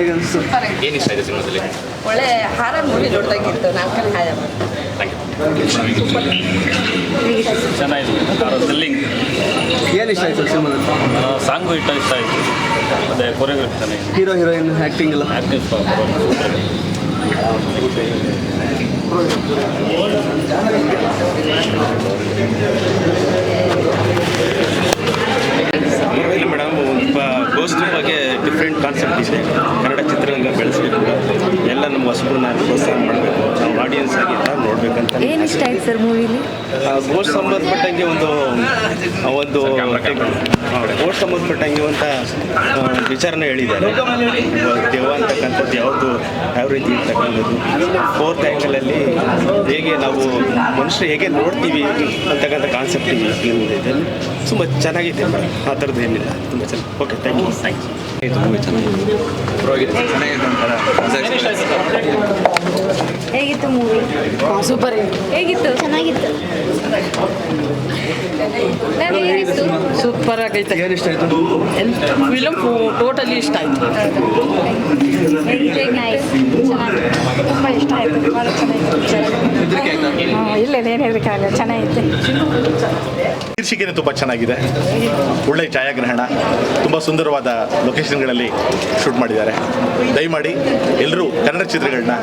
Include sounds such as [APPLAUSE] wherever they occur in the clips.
ಏನು ಇಷ್ಟ ಇದೆ ಸಿನಿಮಾದಲ್ಲಿ? ಒಳ್ಳೆ ಹಾರ ಮೂವಿ ನೋಡ್ದಂಗಿತ್ತು ನಾಲ್ಕನೇ ಹಾಯ ಥ್ಯಾಂಕ್ ಯು ಚೆನ್ನಾಗಿದೆ. ಏನು ಇಷ್ಟ ಆಯ್ತು ಸಿನಿಮಾದಲ್ಲಿ? ಸಾಂಗು ಇಷ್ಟ ಇಷ್ಟ ಆಯಿತು. ಮತ್ತು ಕೊರಿಯೋಗ್ರಫಿ ಚೆನ್ನಾಗಿದೆ. ಹೀರೋ ಹೀರೋಯಿನ್ ಆ್ಯಕ್ಟಿಂಗ್ ಎಲ್ಲ? ಆ್ಯಕ್ಟಿಂಗ್ ಇಲ್ಲ ಮೇಡಮ್ ಒಂದು ಗೋಸ್ಟ್ ಬಗ್ಗೆ ಡಿಫ್ರೆಂಟ್ ಕಾನ್ಸೆಪ್ಟ್ ಇದೆ ಕನ್ನಡ ಚಿತ್ರರಂಗ ಬೆಳೆಸಬೇಕು ಎಲ್ಲ ನಮ್ಮ ಹೊಸಬ್ರನ್ನ ಪ್ರೋತ್ಸಾಹ ಮಾಡಬೇಕು ನಾವು ಆಡಿಯನ್ಸ್ ಆಗಿ ಎಲ್ಲ ನೋಡ್ಬೇಕಂತ ಏನು ಇಷ್ಟ ಆಯ್ತು ಸರ್ ಮೂವಿಲಿ ಗೋಸ್ಟ್ ಸಂಬಂಧಪಟ್ಟಂಗೆ ಒಂದು ಒಂದು ಗೋಸ್ಟ್ ಸಂಬಂಧಪಟ್ಟಂಗೆ ಅಂತ ವಿಚಾರನ ಹೇಳಿದ್ದಾರೆ. ದೇವ ಅಂತಕ್ಕಂಥದ್ದು ಯಾವುದು ಯಾವ ರೀತಿ ಇರ್ತಕ್ಕಂಥದ್ದು? ಫೋರ್ತ್ ಆ್ಯಂಗಲಲ್ಲಿ ಹೇಗೆ ನಾವು ಮನುಷ್ಯರು ಹೇಗೆ ನೋಡ್ತೀವಿ ಅಂತಕ್ಕಂಥ ಕಾನ್ಸೆಪ್ಟ್ ಈ ಇದೆ. ತುಂಬ ಚೆನ್ನಾಗಿದೆ ಮೇಡಮ್. ಆ ಥರದ್ದು ಏನಿಲ್ಲ. ತುಂಬ ಚೆನ್ನಾಗಿ. ಓಕೆ ಥ್ಯಾಂಕ್ ಯು ಥ್ಯಾಂಕ್ ಹೇಗಿತ್ತು ಮೂವಿ ಸೂಪರ್ ಹೇಗಿತ್ತು? ಚೆನ್ನಾಗಿತ್ತು. ಸೂಪರ್ ಆಗೈತೆ. ಏನು ಇಷ್ಟ ಆಯಿತು? ಫಿಲಮ್ ಟೋಟಲಿ ಇಷ್ಟ ಆಯ್ತು. ತುಂಬ ಇಷ್ಟ ಆಯಿತು. ಭಾಳ ಚೆನ್ನಾಗಿತ್ತು. ಇಲ್ಲ ಏನು ಹೇಳಬೇಕಾಗಲ್ಲ ಚೆನ್ನಾಗಿತ್ತು ಶೀರ್ಷಿಕೆನೇ ತುಂಬ ಚೆನ್ನಾಗಿದೆ. ಒಳ್ಳೆ ಛಾಯಾಗ್ರಹಣ ತುಂಬ ಸುಂದರವಾದ ಲೊಕೇಶನ್ಗಳಲ್ಲಿ ಶೂಟ್ ಮಾಡಿದ್ದಾರೆ. ದಯಮಾಡಿ ಎಲ್ಲರೂ ಕನ್ನಡ ಚಿತ್ರಗಳನ್ನ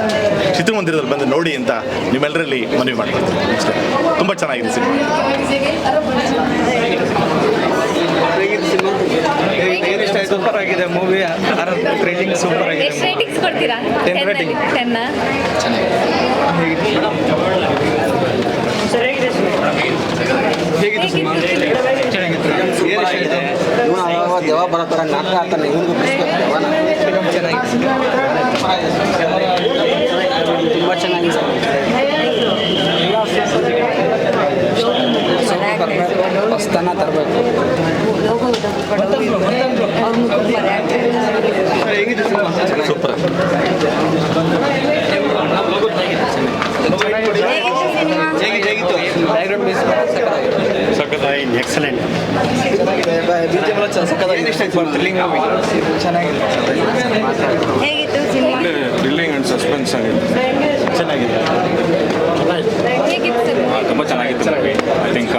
ಚಿತ್ರಮಂದಿರದಲ್ಲಿ ಬಂದು ನೋಡಿ ಅಂತ ನಿಮ್ಮೆಲ್ಲರಲ್ಲಿ ಮನವಿ ಮಾಡ್ತೀನಿ ತುಂಬಾ ತುಂಬ ಚೆನ್ನಾಗಿದೆ ಸಿನಿಮಾ ಹೇಗಿತ್ತು ಸಿನಿಮಾ ಏನು ಇಷ್ಟ ಆಯಿತು ಸೂಪರ್ ಆಗಿದೆ ಮೂವಿ ರೇಟಿಂಗ್ ಸೂಪರ್ ಆಗಿದೆ ಎಷ್ಟು ರೇಟಿಂಗ್ಸ್ ಕೊಡ್ತೀರಾ? ದೇವ ಬರತ್ತಾರ ನಾಟಕ ಆಡ್ತಾನೆ ಚೆನ್ನಾಗಿದೆ ಹೊಸ್ತನ ತರಬೇಕು ಸರ್ ಹೇಗಿತ್ತು ಸಿನಿಮಾ ಸೂಪರ್ ಹೇಗೆ ಹೇಗಿತ್ತು ಎಕ್ಸಲೆಂಟ್ ಚೆನ್ನಾಗಿದೆ. ಹೇಗಿತ್ತು ಸಿನಿಮಾ? ಥ್ರಿಲ್ಲಿಂಗ್ ಆ್ಯಂಡ್ ಸಸ್ಪೆನ್ಸ್ ಆಗಿದೆ ಚೆನ್ನಾಗಿದೆ. ತುಂಬ ಚೆನ್ನಾಗಿತ್ತು ಐ ಥಿಂಕ್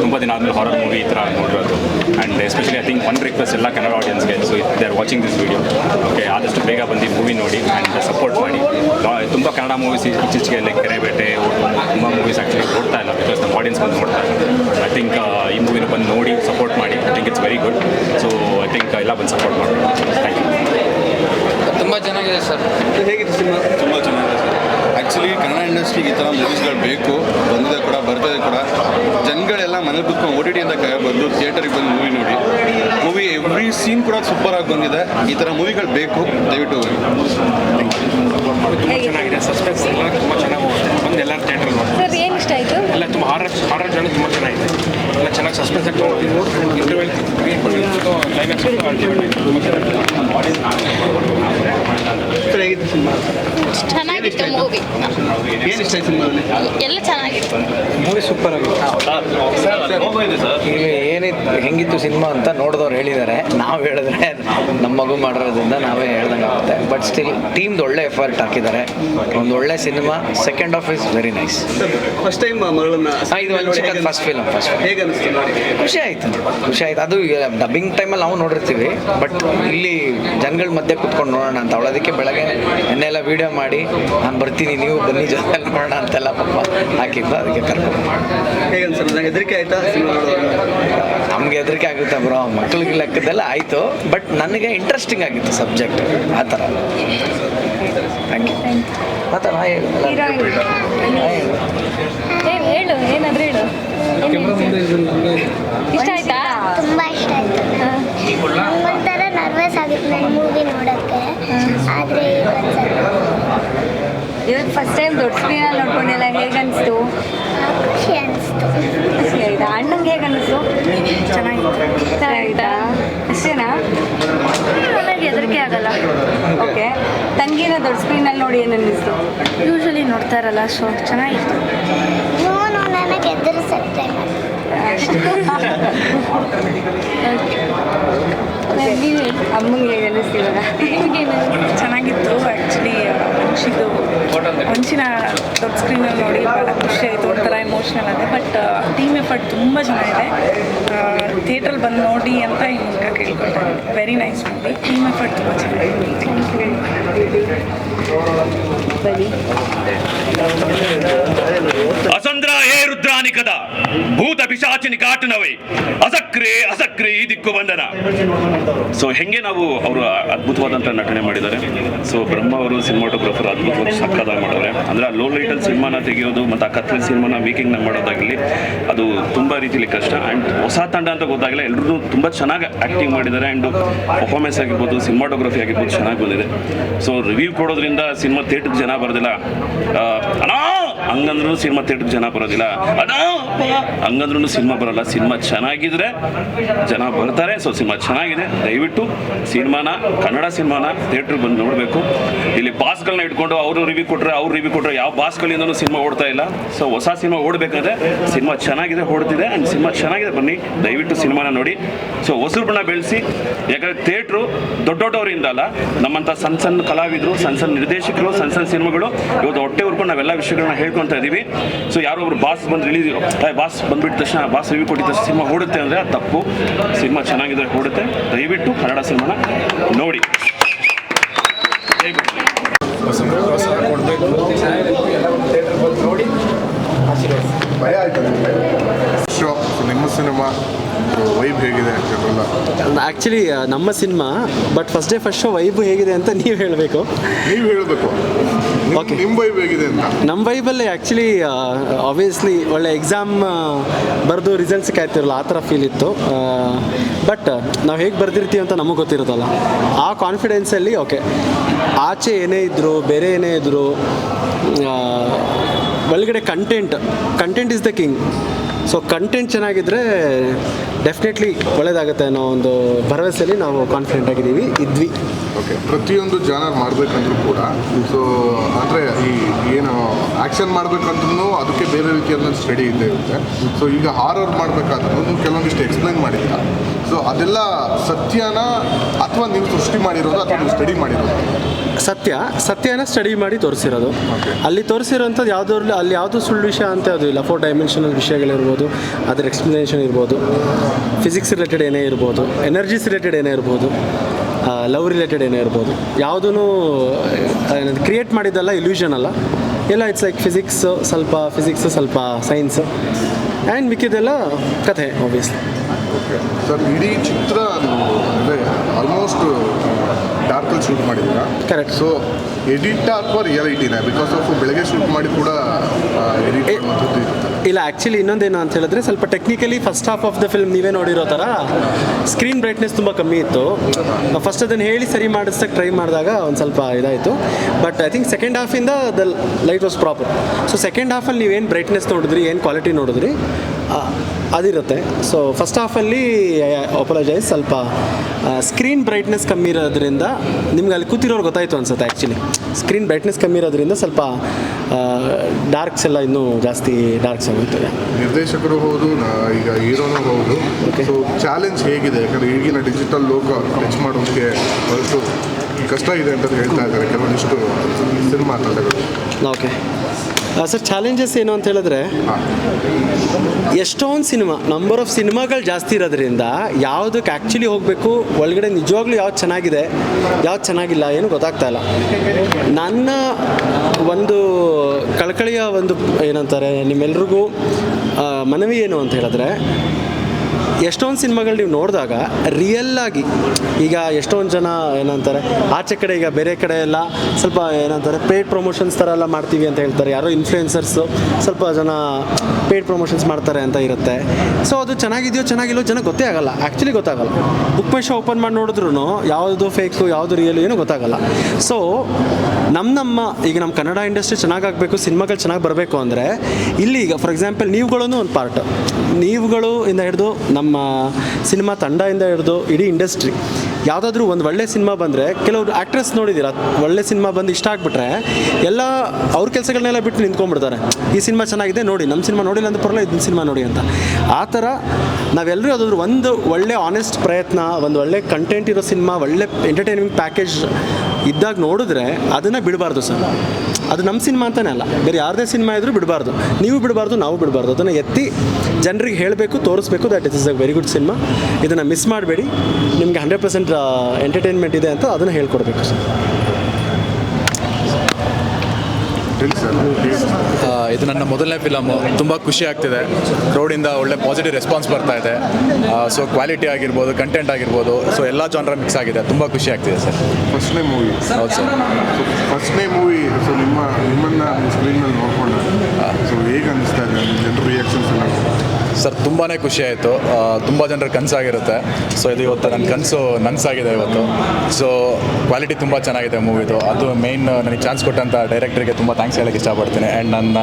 ತುಂಬ ದಿನ ಆದ್ಮೇಲೆ ಹಾರರ್ ಮೂವಿ ಈ ಥರ ನೋಡಿರೋದು. And especially I think one request ಎಲ್ಲ Kannada ಆಡಿಯನ್ಸ್ಗೆ so they are watching this video okay ಆದಷ್ಟು ಬೇಗ ಬಂದು ಮೂವಿ ನೋಡಿ ಆ್ಯಂಡ್ ಸಪೋರ್ಟ್ ಮಾಡಿ. ತುಂಬ ಕನ್ನಡ ಮೂವೀಸ್ ಇತ್ತೀಚೆಗೆ ಲೈಕ್ ಕೆರೆಬೇಟೆ ತುಂಬ ಮೂವೀಸ್ ಆ್ಯಕ್ಚುಲಿ ನೋಡ್ತಾ ಇಲ್ಲ ಬಿಕಾಸ್ ನಮ್ಮ ಆಡಿಯನ್ಸ್ ಬಂದು ನೋಡ್ತಾ ಇಲ್ಲ ಐ ಥಿಂಕ್ ಈ ಮೂವಿನ ಬಂದು ನೋಡಿ ಸಪೋರ್ಟ್ ಮಾಡಿ I think it's very good so I think ಎಲ್ಲ ಬಂದು ಸಪೋರ್ಟ್ ಮಾಡಿ ಥ್ಯಾಂಕ್ ಯು ತುಂಬ ಚೆನ್ನಾಗಿದೆ ಸರ್. ಹೇಗಿದೆ ಸಿನಿಮಾ? ತುಂಬ ಚೆನ್ನಾಗಿದೆ ಸರ್. ಆ್ಯಕ್ಚುಲಿ ಕನ್ನಡ ಇಂಡಸ್ಟ್ರಿಗೆ ಈ ಥರ ಮೂವೀಸ್ಗಳು ಬೇಕು ಬಂದಿದೆ ಕೂಡ ಬರ್ತದೆ ಕೂಡ. ಜನಗಳೆಲ್ಲ ಮನೆ ಕುತ್ಕೊಂಡು ಓ ಟಿ ಟಿ ಅಂತ ಕೈ ಬಂದು ಥಿಯೇಟರಿಗೆ ಬಂದು ಮೂವಿ ನೋಡಿ. ಮೂವಿ ಎವ್ರಿ ಸೀನ್ ಕೂಡ ಸೂಪರಾಗಿ ಆಗಿ ಬಂದಿದೆ. ಈ ಥರ ಮೂವಿಗಳು ಬೇಕು ದಯವಿಟ್ಟು ತುಂಬ ಚೆನ್ನಾಗಿದೆ. ಸಸ್ಪೆನ್ಸ್ ಎಲ್ಲ ತುಂಬ ಚೆನ್ನಾಗಿ ಹೋಗುತ್ತೆ. ಬಂದು ಎಲ್ಲರೂ ಥಿಯೇಟರ್ ನೋಡಿ ಇಷ್ಟ ಆಯಿತು? ಎಲ್ಲ ತುಂಬ ಹಾರರ್ ಹಾರರ್ ಜನ ತುಂಬ ಚೆನ್ನಾಗಿದೆ. ಎಲ್ಲ ಚೆನ್ನಾಗಿ ಸಸ್ಪೆನ್ಸ್ ಆಗಿ ಇಂಟರ್ವೆಲ್ ಕ್ಲೈಮ್ಯಾಕ್ಸ್ ತುಂಬ ಸರ್ ಹೇಗಿತ್ತು ಸಿನಿಮಾ? ಚೆನ್ನಾಗಿತ್ತು ಮೂವಿ ಏನು ಇಷ್ಟ ಸಿನಿಮಾದಲ್ಲಿ? ಎಲ್ಲ ಚೆನ್ನಾಗಿತ್ತು. ಮೂವಿ ಸೂಪರ್ ಆಗಿದೆ ಏನಿತ್ತು ಹೆಂಗಿತ್ತು ಸಿನಿಮಾ ಅಂತ ನೋಡಿದವ್ರು ಹೇಳಿದ್ದಾರೆ. ನಾವು ಹೇಳಿದ್ರೆ ನಮ್ಮ ಮಗು ಮಾಡಿರೋದ್ರಿಂದ ನಾವೇ ಹೇಳ್ದಂಗೆ ಆಗುತ್ತೆ ಬಟ್ ಸ್ಟಿಲ್ ಟೀಮ್ದು ಒಳ್ಳೆ ಎಫರ್ಟ್ ಹಾಕಿದ್ದಾರೆ. ಒಂದು ಒಳ್ಳೆ cinema second half is very nice first time ಇದು ಫಸ್ಟ್ ಫಿಲಮ್ ಫಸ್ಟ್ ಖುಷಿ ಆಯ್ತು. ಖುಷಿ ಆಯ್ತು. ಅದು ಡಬ್ಬಿಂಗ್ ಟೈಮಲ್ಲಿ ನಾವು ನೋಡಿರ್ತೀವಿ. ಬಟ್ ಇಲ್ಲಿ ಜನಗಳ ಮಧ್ಯೆ ಕುತ್ಕೊಂಡು ನೋಡೋಣ ಅಂತ. ಅವಳೋದಕ್ಕೆ ಬೆಳಗ್ಗೆ ನೆನ್ನೆಲ್ಲ ವೀಡಿಯೋ ಮಾಡಿ ನಾನು ಬರ್ತೀನಿ ನೀವು ಬನ್ನಿ ಜೊತೆ ನೋಡೋಣ ಅಂತೆಲ್ಲ ಪಾಪ ಹಾಕಿದ್ದು ಅದಕ್ಕೆ ಕರ್ಕೊಂಡು ಹೇಗೆ ಹೆದರಿಕೆ ಆಯ್ತಾ ನಮ್ಗೆ ಹೆದರಿಕೆ ಆಗುತ್ತೆ ಬ್ರೋ. ಮಕ್ಳಿಗೆ ಲೆಕ್ಕದೆಲ್ಲ ಆಯಿತು ಬಟ್ ನನಗೆ ಇಂಟ್ರೆಸ್ಟಿಂಗ್ ಆಗಿತ್ತು ಸಬ್ಜೆಕ್ಟ್ ಆ ಥರ. ಥ್ಯಾಂಕ್ ಯು ಹೇಳು. ಹೇಳು. ಇಷ್ಟ ಆಯ್ತಾ? ತುಂಬ ಇಷ್ಟ ಆಯಿತು. ಒಂಥರ ನರ್ವಸ್ ಆಗಿತ್ತು ನಾನು ಮೂವಿ ನೋಡೋಕ್ಕೆ. ಆದರೆ ಇವತ್ತು ಫಸ್ಟ್ ಟೈಮ್ ದೊಡ್ಡ ಸ್ಕ್ರೀನಲ್ಲಿ ನೋಡ್ಕೊಂಡೆಲ್ಲ ಹೇಗೆ ಅನಿಸ್ತು? ಖುಷಿ ಅನಿಸ್ತು. ಚೆನ್ನಾಗಿದೆ ಚೆನ್ನಾಗಿತ್ತಾ ಅಷ್ಟೇನಾ ನನಗೆ ಹೆದರಿಕೆ ಆಗಲ್ಲ. ಓಕೆ. ತಂಗಿನ ದೊಡ್ಡ ಸ್ಕ್ರೀನಲ್ಲಿ ನೋಡಿ ಏನು ಅನ್ನಿಸ್ತು? ಯೂಶಲಿ ನೋಡ್ತಾ ಇರಲ್ಲ ಶೋ ಚೆನ್ನಾಗಿತ್ತು. ನಾನು ಹೆದರಿಸತ್ತೆ. ಅಮ್ಮಂಗೆ ಹೇಗೆ ಅನ್ನಿಸ್ತಿವಾಗ ಚೆನ್ನಾಗಿತ್ತು ಆ್ಯಕ್ಚುಲಿ ಮನುಷ್ಯದು ಇವಾಗ ದೊಡ್ಡ ಸ್ಕ್ರೀನಲ್ಲಿ ನೋಡಿ ಭಾಳ ಖುಷಿ ಆಯಿತು ಒಂಥರ ಎಮೋಷ್ನಲ್ ಆಗಿದೆ ಬಟ್ ಟೀಮ್ ಎಫರ್ಟ್ ತುಂಬ ಚೆನ್ನಾಗಿದೆ ಥಿಯೇಟ್ರಲ್ಲಿ ಬಂದು ನೋಡಿ ಅಂತ ಹಿಂಗೆ ಕೇಳ್ಕೊಳ್ತಾರೆ very nice movie team effort ತುಂಬ ಚೆನ್ನಾಗಿದೆ ಅಸಂದ್ರ ದಿಕ್ಕು ಬಂಧನ ಸೊ ಹೆಂಗೆ ನಾವು ಅವರು ಅದ್ಭುತವಾದಂಥ ನಟನೆ ಮಾಡಿದ್ದಾರೆ. ಸೊ ಬ್ರಹ್ಮ ಅವರು ಸಿನಿಮಾಟೋಗ್ರಫರ್ ಅದ್ಭುತವಾಗಿ ಸಕ್ಕದಾಗಿ ಮಾಡಿದ್ರೆ ಅಂದರೆ ಆ ಲೋ ಲೈಟಲ್ಲಿ ಸಿನಿಮಾನ ತೆಗೆಯೋದು ಮತ್ತು ಆ ಕತ್ಲೆ ಸಿನಿಮಾನ ಮೇಕಿಂಗ್ನ ಮಾಡೋದಾಗಲಿ, ಅದು ತುಂಬ ರೀತಿಯಲ್ಲಿ ಕಷ್ಟ. ಆ್ಯಂಡ್ ಹೊಸ ತಂಡ ಅಂತ ಗೊತ್ತಾಗಲ್ಲ ಎಲ್ಲರೂ ತುಂಬ ಚೆನ್ನಾಗಿ ಆ್ಯಕ್ಟಿಂಗ್ ಮಾಡಿದ್ದಾರೆ. ಆ್ಯಂಡ್ ಪರ್ಫಾರ್ಮೆನ್ಸ್ ಆಗಿರ್ಬೋದು ಸಿನಿಮಾಟೋಗ್ರಫಿ ಆಗಿರ್ಬೋದು ಚೆನ್ನಾಗಿ ಬಂದಿದೆ. ಸೊ ರಿವ್ಯೂ ಕೊಡೋದ್ರಿಂದ ಸಿನಿಮಾ ಥಿಯೇಟರ್ ಜನ ಬರೋದಿಲ್ಲ. ಹಂಗಂದ್ರೂ ಸಿನಿಮಾ ಥಿಯೇಟ್ರಿಗೆ ಜನ ಬರೋದಿಲ್ಲ. ಹಂಗಂದ್ರೂ ಸಿನಿಮಾ ಬರೋಲ್ಲ. ಸಿನಿಮಾ ಚೆನ್ನಾಗಿದ್ರೆ ಜನ ಬರ್ತಾರೆ. ಸೊ, ಸಿನಿಮಾ ಚೆನ್ನಾಗಿದೆ. ದಯವಿಟ್ಟು ಸಿನಿಮಾನ, ಕನ್ನಡ ಸಿನಿಮಾನ ಥಿಯೇಟ್ರಿಗೆ ಬಂದು ನೋಡಬೇಕು. ಇಲ್ಲಿ ಬಾಸ್ಗಳನ್ನ ಇಟ್ಕೊಂಡು ಅವರು ರಿವ್ಯೂ ಕೊಟ್ಟರೆ ಅವ್ರು ರಿವ್ಯೂ ಕೊಟ್ಟರೆ ಯಾವ ಬಾಸ್ಗಳಿಂದನೂ ಸಿನಿಮಾ ಓಡ್ತಾ ಇಲ್ಲ. ಸೊ, ಹೊಸ ಸಿನಿಮಾ ಓಡಬೇಕಂದ್ರೆ ಸಿನಿಮಾ ಚೆನ್ನಾಗಿದೆ ಓಡ್ತಿದೆ ಆ್ಯಂಡ್ ಸಿನಿಮಾ ಚೆನ್ನಾಗಿದೆ. ಬನ್ನಿ, ದಯವಿಟ್ಟು ಸಿನಿಮಾನ ನೋಡಿ. ಸೊ, ಹೊಸರು ಬಣ್ಣ ಬೆಳೆಸಿ. ಯಾಕಂದ್ರೆ ಥಿಯೇಟ್ರು ದೊಡ್ಡ ದೊಡ್ಡವರಿಂದ ಅಲ್ಲ, ನಮ್ಮಂಥ ಸಣ್ಣ ಸಣ್ಣ ಕಲಾವಿದರು, ಸಣ್ಣ ಸಣ್ಣ ನಿರ್ದೇಶಕರು, ಸಣ್ಣ ಸಣ್ಣ ಸಿನಿಮಾಗಳು, ಇವತ್ತು ಹೊಟ್ಟೆ ಹುರ್ಕೊಂಡು ನಾವೆಲ್ಲ ವಿಷಯಗಳನ್ನ ಹೇಳ್ಕೊತಾ ಇದ್ದೀವಿ ಸೊ ಯಾರೋ ಒಬ್ರು ಬಾಸ್ ಬಂದು ರಿಲೀಸ್ ಬಾಸ್ ಬಂದ್ಬಿಟ್ಟ ತಕ್ಷಣ ಬಾಸ್ ರಿವ್ಯೂ ಕೊಟ್ಟಿದ್ದ ತಕ್ಷಣ ಸಿನಿಮಾ ಓಡುತ್ತೆ ಅಂದರೆ ಅದು ತಪ್ಪು. ಸಿನಿಮಾ ಚೆನ್ನಾಗಿದ್ರೆ ಓಡುತ್ತೆ. ದಯವಿಟ್ಟು ಕನ್ನಡ ಸಿನಿಮಾನ ನೋಡಿ. ಶೋ. ನಿಮ್ಮ ಸಿನಿಮಾ ವೈಬ್ ಹೇಗಿದೆ ಆ್ಯಕ್ಚುಲಿ ನಮ್ಮ cinema but first day first show vibe ಹೇಗಿದೆ ಅಂತ [LAUGHS] ನೀವು ಹೇಳಬೇಕು. ನೀವು ಹೇಳಬೇಕು. ನಿಮ್ಮ ವೈಬ್ ಹೇಗಿದೆ ಅಂತ. ನಮ್ಮ ವೈಬಲ್ಲಿ ಆ್ಯಕ್ಚುಲಿ ಆಬ್ವಿಯಸ್ಲಿ ಒಳ್ಳೆ ಎಕ್ಸಾಮ್ ಬರೆದು ರಿಸಲ್ಟ್ಸ್ ಕಾಯ್ತಿರಲ್ಲ ಆ ಥರ ಫೀಲ್ ಇತ್ತು. ಬಟ್ ನಾವು ಹೇಗೆ ಬರ್ದಿರ್ತೀವಿ ಅಂತ ನಮಗೆ ಗೊತ್ತಿರೋದಲ್ಲ ಆ ಕಾನ್ಫಿಡೆನ್ಸಲ್ಲಿ ಓಕೆ ಆಚೆ ಏನೇ ಇದ್ದರು ಬೇರೆ ಏನೇ ಇದ್ದರು ಒಳಗಡೆ content content is the king so content ಚೆನ್ನಾಗಿದ್ದರೆ ಡೆಫಿನೆಟ್ಲಿ ಒಳ್ಳೇದಾಗುತ್ತೆ ಅನ್ನೋ ಒಂದು ಭರವಸೆಯಲ್ಲಿ ನಾವು ಕಾನ್ಫಿಡೆಂಟ್ ಆಗಿದ್ದೀವಿ, ಇದ್ವಿ. ಓಕೆ ಪ್ರತಿಯೊಂದು ಜಾನರ್ ಮಾಡಬೇಕಂದ್ರೂ ಕೂಡ ಸೊ ಅಂದರೆ ಈ ಏನು ಆ್ಯಕ್ಷನ್ ಮಾಡಬೇಕಂದ್ರೂ ಅದಕ್ಕೆ ಬೇರೆ ರೀತಿಯಾದ ಸ್ಟಡಿ ಇದ್ದೇ ಇರುತ್ತೆ. ಸೊ ಈಗ ಹಾರರ್ ಮಾಡಬೇಕಾದ್ರೂ ಕೆಲವೊಂದಿಷ್ಟು ಎಕ್ಸ್ಪ್ಲೈನ್ ಮಾಡಿದ್ದೀರಾ? ಸೊ ಅದೆಲ್ಲ ಸತ್ಯನ ಅಥವಾ ನೀವು ಸೃಷ್ಟಿ ಮಾಡಿರೋದು ಅಥವಾ ನೀವು ಸ್ಟಡಿ ಮಾಡಿರೋದು? ಸತ್ಯ ಸತ್ಯನ ಸ್ಟಡಿ ಮಾಡಿ ತೋರಿಸಿರೋದು. ಅಲ್ಲಿ ತೋರಿಸಿರೋಂಥದ್ದು ಯಾವುದ್ರಲ್ಲಿ ಅಲ್ಲಿ ಯಾವುದು ಸುಳ್ಳು ವಿಷಯ ಅಂತ ಅದು ಇಲ್ಲ. ಫೋರ್ ಡೈಮೆನ್ಷನಲ್ ವಿಷಯಗಳಿರ್ಬೋದು ಅದರ ಎಕ್ಸ್ಪ್ಲನೇಷನ್ ಇರ್ಬೋದು. ಫಿಸಿಕ್ಸ್ ರಿಲೇಟೆಡ್ ಏನೇ ಇರ್ಬೋದು ಎನರ್ಜೀಸ್ ರಿಲೇಟೆಡ್ ಏನೇ ಇರ್ಬೋದು ಲವ್ ರಿಲೇಟೆಡ್ ಏನೇ ಇರ್ಬೋದು. ಯಾವುದೂ ಕ್ರಿಯೇಟ್ ಮಾಡಿದ್ದಲ್ಲ ಇಲ್ಯೂಷನ್ ಅಲ್ಲ. ಎಲ್ಲ ಇಟ್ಸ್ ಲೈಕ್ ಫಿಸಿಕ್ಸ್ ಸ್ವಲ್ಪ ಫಿಸಿಕ್ಸ್ ಸ್ವಲ್ಪ ಸೈನ್ಸ್ ಆ್ಯಂಡ್ ಮಿಕ್ಕಿದೆಲ್ಲ ಕಥೆ ಆಬ್ವಿಯಸ್ಲಿ ಓಕೆ ಸರ್ ಇಡೀ ಚಿತ್ರ ಅಂದರೆ ಆಲ್ಮೋಸ್ಟ್ ಡಾರ್ಕಲ್ಲಿ ಶೂಟ್ ಮಾಡಿದ್ದೀರಾ? ಕರೆಕ್ಟ್ ಸೊ ಎಡಿಟ್ ಅಥವಾ ರಿಯಾಲಿಟಿನೇ ಬಿಕಾಸ್ ಆಫ್ ಬೆಳಗ್ಗೆ ಶೂಟ್ ಮಾಡಿ ಕೂಡ ಎಡಿಟ್ ಮಾಡುವಂಥದ್ದು ಇರುತ್ತೆ? ಇಲ್ಲ ಆ್ಯಕ್ಚುಲಿ ಇನ್ನೊಂದೇನು ಅಂತ ಹೇಳಿದ್ರೆ ಸ್ವಲ್ಪ technically first half of the film ನೀವೇ ನೋಡಿರೋ ಥರ ಸ್ಕ್ರೀನ್ ಬ್ರೈಟ್ನೆಸ್ ತುಂಬ ಕಮ್ಮಿ ಇತ್ತು. ಫಸ್ಟ್ ಅದನ್ನು ಹೇಳಿ ಸರಿ ಮಾಡಿಸೋಕ್ಕೆ ಟ್ರೈ ಮಾಡಿದಾಗ ಒಂದು ಸ್ವಲ್ಪ ಇದಾಯಿತು. But I think second ಹಾಫಿಂದ the light was proper so second ಹಾಫಲ್ಲಿ ನೀವೇನು ಬ್ರೈಟ್ನೆಸ್ ನೋಡಿದ್ರಿ ಏನು ಕ್ವಾಲಿಟಿ ನೋಡಿದ್ರಿ? ಅದಿರುತ್ತೆ. ಸೊ ಫಸ್ಟ್ ಹಾಫಲ್ಲಿ ಅಪಲಜೈಸ್ ಸ್ವಲ್ಪ ಸ್ಕ್ರೀನ್ ಬ್ರೈಟ್ನೆಸ್ ಕಮ್ಮಿ ಇರೋದ್ರಿಂದ ನಿಮ್ಗೆ ಅಲ್ಲಿ ಕೂತಿರೋರು ಗೊತ್ತಾಯಿತು ಅನ್ಸುತ್ತೆ ಆ್ಯಕ್ಚುಲಿ ಸ್ಕ್ರೀನ್ ಬ್ರೈಟ್ನೆಸ್ ಕಮ್ಮಿ ಇರೋದ್ರಿಂದ ಸ್ವಲ್ಪ ಡಾರ್ಕ್ಸ್ ಎಲ್ಲ ಇನ್ನೂ ಜಾಸ್ತಿ ಡಾರ್ಕ್ಸ್ ಆಗುತ್ತೆ ನಿರ್ದೇಶಕರು ಹೌದು ಈಗ ಹೀರೋನು ಹೌದು. ಸೊ ಚಾಲೆಂಜ್ ಹೇಗಿದೆ? ಯಾಕಂದರೆ ಈಗಿನ ಡಿಜಿಟಲ್ ಲೋಕ ಟಚ್ ಮಾಡೋದಕ್ಕೆ ಕಷ್ಟ ಇದೆ ಅಂತ ಹೇಳ್ತಾ ಇದ್ದಾರೆ ಕೆಲವೊಂದಿಷ್ಟು ಸಿನಿಮಾ ಓಕೆ ಸರ್ ಚಾಲೆಂಜಸ್ ಏನು ಅಂತ ಹೇಳಿದ್ರೆ, ಎಷ್ಟೊಂದು ಸಿನಿಮಾ ನಂಬರ್ ಆಫ್ ಸಿನಿಮಾಗಳು ಜಾಸ್ತಿ ಇರೋದ್ರಿಂದ ಯಾವುದಕ್ಕೆ ಆ್ಯಕ್ಚುಲಿ ಹೋಗಬೇಕು, ಒಳಗಡೆ ನಿಜವಾಗ್ಲೂ ಯಾವ್ದು ಚೆನ್ನಾಗಿದೆ, ಯಾವ್ದು ಚೆನ್ನಾಗಿಲ್ಲ ಏನು ಗೊತ್ತಾಗ್ತಾ ಇಲ್ಲ. ನನ್ನ ಒಂದು ಕಳಕಳಿಯ ಒಂದು ಏನಂತಾರೆ, ನಿಮ್ಮೆಲ್ರಿಗೂ ಮನವಿ ಏನು ಅಂತ ಹೇಳಿದ್ರೆ ಎಷ್ಟೊಂದು ಸಿನಿಮಾಗಳು ನೀವು ನೋಡಿದಾಗ ರಿಯಲ್ ಆಗಿ, ಈಗ ಎಷ್ಟೊಂದು ಜನ ಏನಂತಾರೆ, ಆಚೆ ಕಡೆ ಈಗ ಬೇರೆ ಕಡೆ ಎಲ್ಲ ಸ್ವಲ್ಪ ಏನಂತಾರೆ ಪೇಡ್ ಪ್ರಮೋಷನ್ಸ್ ಥರ ಎಲ್ಲ ಮಾಡ್ತೀವಿ ಅಂತ ಹೇಳ್ತಾರೆ. ಯಾರೋ ಇನ್ಫ್ಲೂಯೆನ್ಸರ್ಸು ಸ್ವಲ್ಪ ಜನ ಪೇಯ್ಡ್ ಪ್ರಮೋಷನ್ಸ್ ಮಾಡ್ತಾರೆ ಅಂತ ಇರುತ್ತೆ. ಸೊ ಅದು ಚೆನ್ನಾಗಿದೆಯೋ ಚೆನ್ನಾಗಿಲ್ಲೋ ಜನ ಗೊತ್ತೇ ಆಗಲ್ಲ. ಆ್ಯಕ್ಚುಲಿ ಗೊತ್ತಾಗಲ್ಲ. ಬುಕ್ ಮೈ ಶೋ ಓಪನ್ ಮಾಡಿ ನೋಡಿದ್ರು ಯಾವುದು ಫೇಕು ಯಾವುದು ರಿಯಲ್ ಏನೂ ಗೊತ್ತಾಗಲ್ಲ. ಸೊ ನಮ್ಮ ನಮ್ಮ, ಈಗ ನಮ್ಮ ಕನ್ನಡ ಇಂಡಸ್ಟ್ರಿ ಚೆನ್ನಾಗಾಗಬೇಕು, ಸಿನಿಮಾಗಳು ಚೆನ್ನಾಗಿ ಬರಬೇಕು ಅಂದರೆ, ಇಲ್ಲಿ ಈಗ ಫಾರ್ ಎಕ್ಸಾಂಪಲ್ ನೀವುಗಳೂ ಒಂದು ಪಾರ್ಟ್ ನೀವುಗಳು ಇಂದ ಹಿಡಿದು ನಮ್ಮ ಸಿನಿಮಾ ತಂಡದಿಂದ ಹಿಡಿದು ಇಡೀ ಇಂಡಸ್ಟ್ರಿ, ಯಾವುದಾದ್ರೂ ಒಂದು ಒಳ್ಳೆ ಸಿನಿಮಾ ಬಂದರೆ ಕೆಲವರು ಆ್ಯಕ್ಟ್ರೆಸ್ ನೋಡಿದ್ದೀರಾ? ಒಳ್ಳೆ ಸಿನಿಮಾ ಬಂದು ಇಷ್ಟ ಆಗಿಬಿಟ್ರೆ ಎಲ್ಲ ಅವ್ರ ಕೆಲಸಗಳನ್ನೆಲ್ಲ ಬಿಟ್ಟು ನಿಂತ್ಕೊಂಡ್ಬಿಡ್ತಾರೆ. ಈ ಸಿನಿಮಾ ಚೆನ್ನಾಗಿದೆ, ನೋಡಿ ನಮ್ಮ ಸಿನಿಮಾ ನೋಡಿಲ್ಲ ಅಂತ ಪರಲ್ಲ ಇದನ್ನ ಸಿನಿಮಾ ನೋಡಿ ಅಂತ. ಆ ಥರ ನಾವೆಲ್ಲರೂ ಯಾವುದಾದ್ರೂ ಒಂದು ಒಳ್ಳೆ ಆನೆಸ್ಟ್ ಪ್ರಯತ್ನ, ಒಂದು ಒಳ್ಳೆ ಕಂಟೆಂಟ್ ಇರೋ ಸಿನಿಮಾ, ಒಳ್ಳೆ ಎಂಟರ್ಟೈನಿಂಗ್ ಪ್ಯಾಕೇಜ್ ಇದ್ದಾಗ ನೋಡಿದ್ರೆ ಅದನ್ನು ಬಿಡಬಾರ್ದು ಸರ್. ಅದು ನಮ್ಮ ಸಿನಿಮಾ ಅಂತಲೇ ಅಲ್ಲ. ಬೇರೆ ಯಾರದೇ ಸಿನಿಮಾ ಇದ್ರೂ ಬಿಡಬಾರ್ದು. ನೀವು ಬಿಡಬಾರ್ದು, ನಾವು ಬಿಡಬಾರ್ದು. ಅದನ್ನು ಎತ್ತಿ ಜನರಿಗೆ ಹೇಳಬೇಕು, ತೋರಿಸ್ಬೇಕು. That is is a very good cinema ಇದನ್ನು ಮಿಸ್ ಮಾಡಬೇಡಿ. ನಿಮಗೆ ಹಂಡ್ರೆಡ್ ಪರ್ಸೆಂಟ್ ಎಂಟರ್ಟೈನ್ಮೆಂಟ್ ಇದೆ ಅಂತ ಅದನ್ನು ಹೇಳ್ಕೊಡ್ಬೇಕು ಸರ್. ಇದು ನನ್ನ ಮೊದಲನೇ ಫಿಲಮು ತುಂಬ ಖುಷಿ ಆಗ್ತಿದೆ. ಕ್ರೌಡಿಂದ ಒಳ್ಳೆ ಪಾಸಿಟಿವ್ ರೆಸ್ಪಾನ್ಸ್ ಬರ್ತಾ ಇದೆ. ಸೊ ಕ್ವಾಲಿಟಿ ಆಗಿರ್ಬೋದು ಕಂಟೆಂಟ್ ಆಗಿರ್ಬೋದು ಸೊ ಎಲ್ಲ ಜಾನ್ರ ಮಿಕ್ಸ್ ಆಗಿದೆ. ತುಂಬ ಖುಷಿ ಆಗ್ತಿದೆ ಸರ್. ಫಸ್ಟ್ನೇ ಮೂವಿ ಹೌದು ಸರ್. ಫಸ್ಟ್ನೇ ಮೂವಿ ಸೊ ನಿಮ್ಮ ನಿಮ್ಮನ್ನ ಸ್ಕ್ರೀನ್ ನೋಡ್ಕೊಂಡು ನೋಡ್ಕೊಂಡೆ ಸೊ ಹೇಗೆ ಅನಿಸ್ತಾ ಇದೆ? ಜನರು ರಿಯಾಕ್ಷನ್ಸ್ ಎಲ್ಲ? ಸರ್ ತುಂಬಾ ಖುಷಿ ಆಯಿತು. ತುಂಬ ಜನರ ಕನಸಾಗಿರುತ್ತೆ. ಸೊ ಇದು ಇವತ್ತು ನನ್ನ ಕನಸು, ನನಸಾಗಿದೆ ಇವತ್ತು. ಸೊ ಕ್ವಾಲಿಟಿ ತುಂಬ ಚೆನ್ನಾಗಿದೆ ಮೂವಿದು ಅದು ಮೇಯ್ನ್ ನನಗೆ ಚಾನ್ಸ್ ಕೊಟ್ಟಂಥ ಡೈರೆಕ್ಟ್ರಿಗೆ ತುಂಬ ಥ್ಯಾಂಕ್ಸ್ ಹೇಳೋಕ್ಕೆ ಇಷ್ಟಪಡ್ತೀನಿ. ಆ್ಯಂಡ್ ನನ್ನ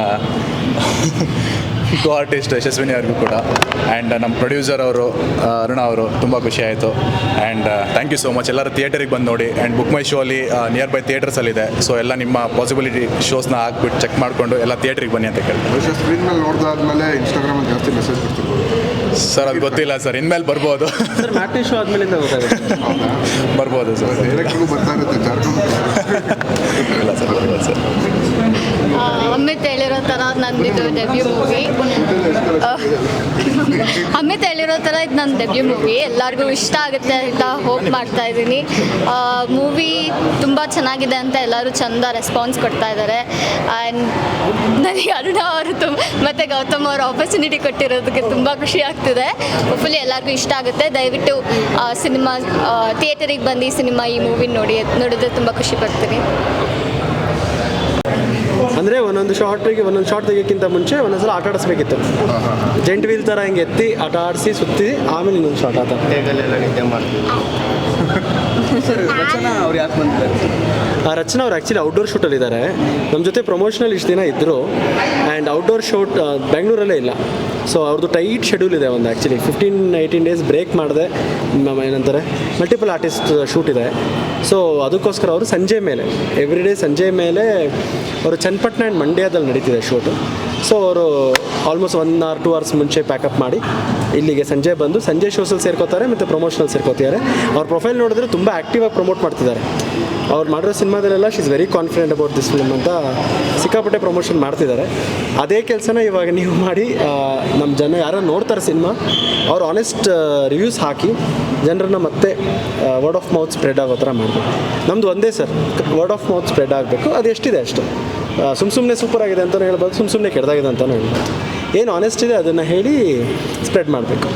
ಕೋ ಆರ್ಟಿಸ್ಟ್ ಯಶಸ್ವಿನಿ ಅವ್ರಿಗೂ ಕೂಡ. ಆ್ಯಂಡ್ ನಮ್ಮ ಪ್ರೊಡ್ಯೂಸರ್ ಅವರು ಆ, ಅರುಣ ಅವರು ತುಂಬ ಖುಷಿ ಆಯಿತು. And thank you so much ಎಲ್ಲರೂ ಥಿಯೇಟರಿಗೆ ಬಂದು ನೋಡಿ. ಆ್ಯಂಡ್ ಬುಕ್ ಮೈ ಶೋ ಅಲ್ಲಿ ನಿಯರ್ ಬೈ ಥಿಯೇಟರ್ಸಲ್ಲಿದೆ ಸೊ ಎಲ್ಲ ನಿಮ್ಮ ಪಾಸಿಬಿಲಿಟಿ ಶೋಸ್ನ ಹಾಕ್ಬಿಟ್ಟು ಚೆಕ್ ಮಾಡಿಕೊಂಡು ಎಲ್ಲ ಥಿಯೇಟ್ರಿಗೆ ಬನ್ನಿ ಅಂತ ಕೇಳಿ ಬಹುಶಃ ಸ್ಕ್ರೀನ್ ಮೇಲೆ ನೋಡ್ದಾದ್ಮೇಲೆ ಇನ್ಸ್ಟಾಗ್ರಾಮಲ್ಲಿ ಜಾಸ್ತಿ ಮೆಸೇಜ್ ಬರ್ತಿರ್ಬೋದು. ಸರ್ ಅದು ಗೊತ್ತಿಲ್ಲ ಸರ್ ಇನ್ಮೇಲೆ ಬರ್ಬೋದು. ಸರ್ ಮ್ಯಾಟ್ನಿ ಶೋ ಆದಮೇಲಿಂದ ಗೊತ್ತಾಗುತ್ತೆ. ಬರ್ಬೋದು ಸರ್ ಇಲ್ಲ ಸರ್ ಬರ್ಬೋದು ಸರ್ ಅಮಿತ್ ಹೇಳಿರೋ ಥರ ನಂದಿದು ಡೆಬ್ಯೂ ಮೂವಿ ಅಮಿತ್ ಹೇಳಿರೋ ಥರ ಇದು ನನ್ನ ಡೆಬ್ಯೂ ಮೂವಿ ಎಲ್ಲರಿಗೂ ಇಷ್ಟ ಆಗುತ್ತೆ ಅಂತ ಹೋಪ್ ಮಾಡ್ತಾ ಇದ್ದೀನಿ. ಮೂವಿ ತುಂಬ ಚೆನ್ನಾಗಿದೆ ಅಂತ ಎಲ್ಲರೂ ಚಂದ ರೆಸ್ಪಾನ್ಸ್ ಕೊಡ್ತಾ ಇದ್ದಾರೆ ಆ್ಯಂಡ್ ನನಗೆ ಅರುಣ ಅವರು ತುಂಬ ಮತ್ತು ಗೌತಮ್ ಅವರು ಆಪರ್ಚುನಿಟಿ ಕೊಟ್ಟಿರೋದಕ್ಕೆ ತುಂಬ ಖುಷಿ ಆಗ್ತಿದೆ. ಹೋಪ್ಫುಲಿ ಎಲ್ಲರಿಗೂ ಇಷ್ಟ ಆಗುತ್ತೆ. ದಯವಿಟ್ಟು ಸಿನಿಮಾ ಥಿಯೇಟರಿಗೆ ಬಂದು ಸಿನಿಮಾ, ಈ ಮೂವಿ ನೋಡಿ, ನೋಡಿದ್ರೆ ತುಂಬ ಖುಷಿ ಪಡ್ತೀನಿ. ಅಂದರೆ ಒಂದೊಂದು ಶಾರ್ಟಿಗೆ ಒಂದೊಂದು ಶಾರ್ಟ್ ತೆಗೋಕ್ಕಿಂತ ಮುಂಚೆ ಒಂದೊಂದ್ಸಲ ಆಟ ಆಡಿಸ್ಬೇಕಿತ್ತು. ಜೆಂಟ್ ವೀಲ್ ಥರ ಹಿಂಗೆ ಎತ್ತಿ ಆಟ ಆಡಿಸಿ ಸುತ್ತಿ ಆಮೇಲೆ ಇನ್ನೊಂದು ಶಾರ್ಟ್ ಆತ. ಎಲ್ಲ ನಿದ್ದೆ ಮಾಡ್ತೀವಿ. [LAUGHS] ರಚನಾ ಅವ್ರು ಯಾಕೆ ಬಂದಿದ್ದಾರೆ? ಆ ರಚನಾ ಅವ್ರು ಆ್ಯಕ್ಚುಲಿ ಔಟ್ಡೋರ್ ಶೂಟಲ್ಲಿದ್ದಾರೆ ನಮ್ಮ ಜೊತೆ ಪ್ರಮೋಷನಲ್ ಇಷ್ಟು ದಿನ ಇದ್ದರು ಆ್ಯಂಡ್ ಔಟ್ಡೋರ್ ಶೂಟ್ ಬೆಂಗಳೂರಲ್ಲೇ ಇಲ್ಲ. ಸೊ ಅವ್ರದ್ದು ಟೈಟ್ ಶೆಡ್ಯೂಲ್ ಇದೆ ಒಂದು actually fifteen eighteen days break ಮಾಡಿದೆ. ಏನಂತಾರೆ? ಮಲ್ಟಿಪಲ್ ಆರ್ಟಿಸ್ಟ್ ಶೂಟ್ ಇದೆ. ಸೊ ಅದಕ್ಕೋಸ್ಕರ ಅವರು ಸಂಜೆ ಮೇಲೆ ಎವ್ರಿ ಡೇ ಸಂಜೆ ಮೇಲೆ, ಅವರು ಚನ್ನಪಟ್ಟಣ ಆ್ಯಂಡ್ ಮಂಡ್ಯದಲ್ಲಿ ನಡೀತಿದೆ ಶೂಟು ಸೊ ಅವರು almost one or two hours ಮುಂಚೆ ಪ್ಯಾಕಪ್ ಮಾಡಿ ಇಲ್ಲಿಗೆ ಸಂಜೆ ಬಂದು ಸಂಜೆ ಶೋಸಲ್ಲಿ ಸೇರ್ಕೋತಾರೆ ಮತ್ತು ಪ್ರಮೋಷನಲ್ಲಿ ಸೇರ್ಕೋತಿದ್ದಾರೆ. ಅವ್ರ ಪ್ರೊಫೈಲ್ ನೋಡಿದ್ರೆ ತುಂಬ ಆ್ಯಕ್ಟಿವ್ ಆಗಿ ಪ್ರಮೋಟ್ ಮಾಡ್ತಿದ್ದಾರೆ. ಅವ್ರು ಮಾಡಿರೋ ಸಿನಿಮಾದಲ್ಲೆಲ್ಲ she is very confident about this film ಅಂತ ಸಿಕ್ಕಾಪಟ್ಟೆ ಪ್ರಮೋಷನ್ ಮಾಡ್ತಿದ್ದಾರೆ. ಅದೇ ಕೆಲಸನ ಇವಾಗ ನೀವು ಮಾಡಿ ನಮ್ಮ ಜನ ಯಾರೋ ನೋಡ್ತಾರೆ ಸಿನಿಮಾ, ಅವ್ರು ಆನೆಸ್ಟ್ ರಿವ್ಯೂಸ್ ಹಾಕಿ ಜನರನ್ನ ಮತ್ತೆ ವರ್ಡ್ ಆಫ್ ಮೌತ್ ಸ್ಪ್ರೆಡ್ ಆಗೋ ಥರ ಮಾಡಬೇಕು. ನಮ್ಮದು ಒಂದೇ sir word of mouth spread ಆಗಬೇಕು. ಅದು ಎಷ್ಟಿದೆ ಅಷ್ಟು. ಸುಮ್ಮ ಸುಮ್ಮನೆ ಸೂಪರ್ ಆಗಿದೆ ಅಂತಲೂ ಹೇಳ್ಬೋದು ಸುಮ್ಮ ಸುಮ್ಮನೆ ಕೆಡ್ದಾಗಿದೆ ಅಂತಲೂ ಹೇಳ್ಬೋದು. ಏನು ಆನೆಸ್ಟ್ ಇದೆ, ಅದನ್ನು ಹೇಳಿ ಸ್ಪ್ರೆಡ್ ಮಾಡಬೇಕು.